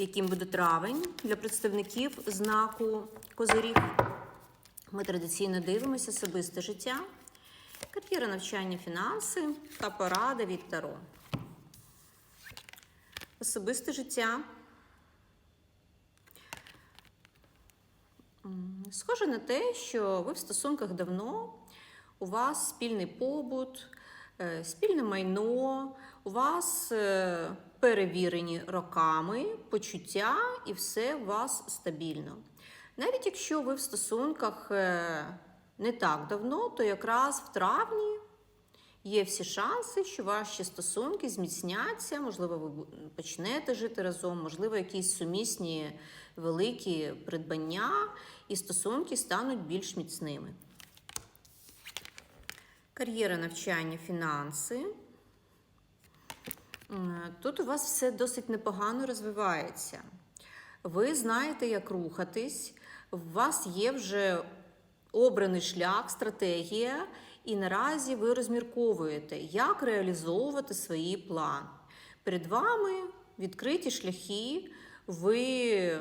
яким буде травень для представників знаку Козирів. Ми традиційно дивимося особисте життя, кар'єра навчання, фінанси та порада від Таро. Особисте життя. Схоже на те, що ви в стосунках давно, у вас спільний побут, е, спільне майно, у вас е, перевірені роками почуття і все у вас стабільно. Навіть якщо ви в стосунках е, не так давно, то якраз в травні є всі шанси, що ваші стосунки зміцняться, можливо, ви почнете жити разом, можливо, якісь сумісні великі придбання, і стосунки стануть більш міцними. Кар'єра навчання, фінанси. М, Тут у вас все досить непогано розвивається. Ви знаєте, як рухатись, у вас є вже обраний шлях, стратегія, і наразі ви розмірковуєте, як реалізовувати свої плани. Перед вами відкриті шляхи, ви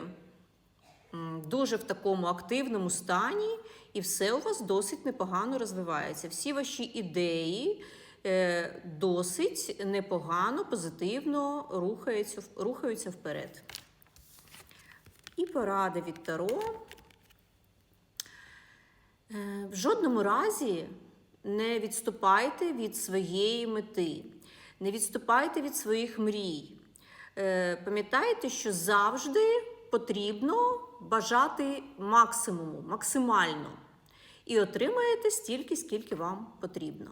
дуже в такому активному стані, і все у вас досить непогано розвивається. Всі ваші ідеї е, досить непогано, позитивно рухаються, рухаються вперед. І порада від Таро. Е, В жодному разі не відступайте від своєї мети, не відступайте від своїх мрій. Е, Пам'ятайте, що завжди потрібно бажати максимуму, максимально. І отримаєте стільки, скільки вам потрібно.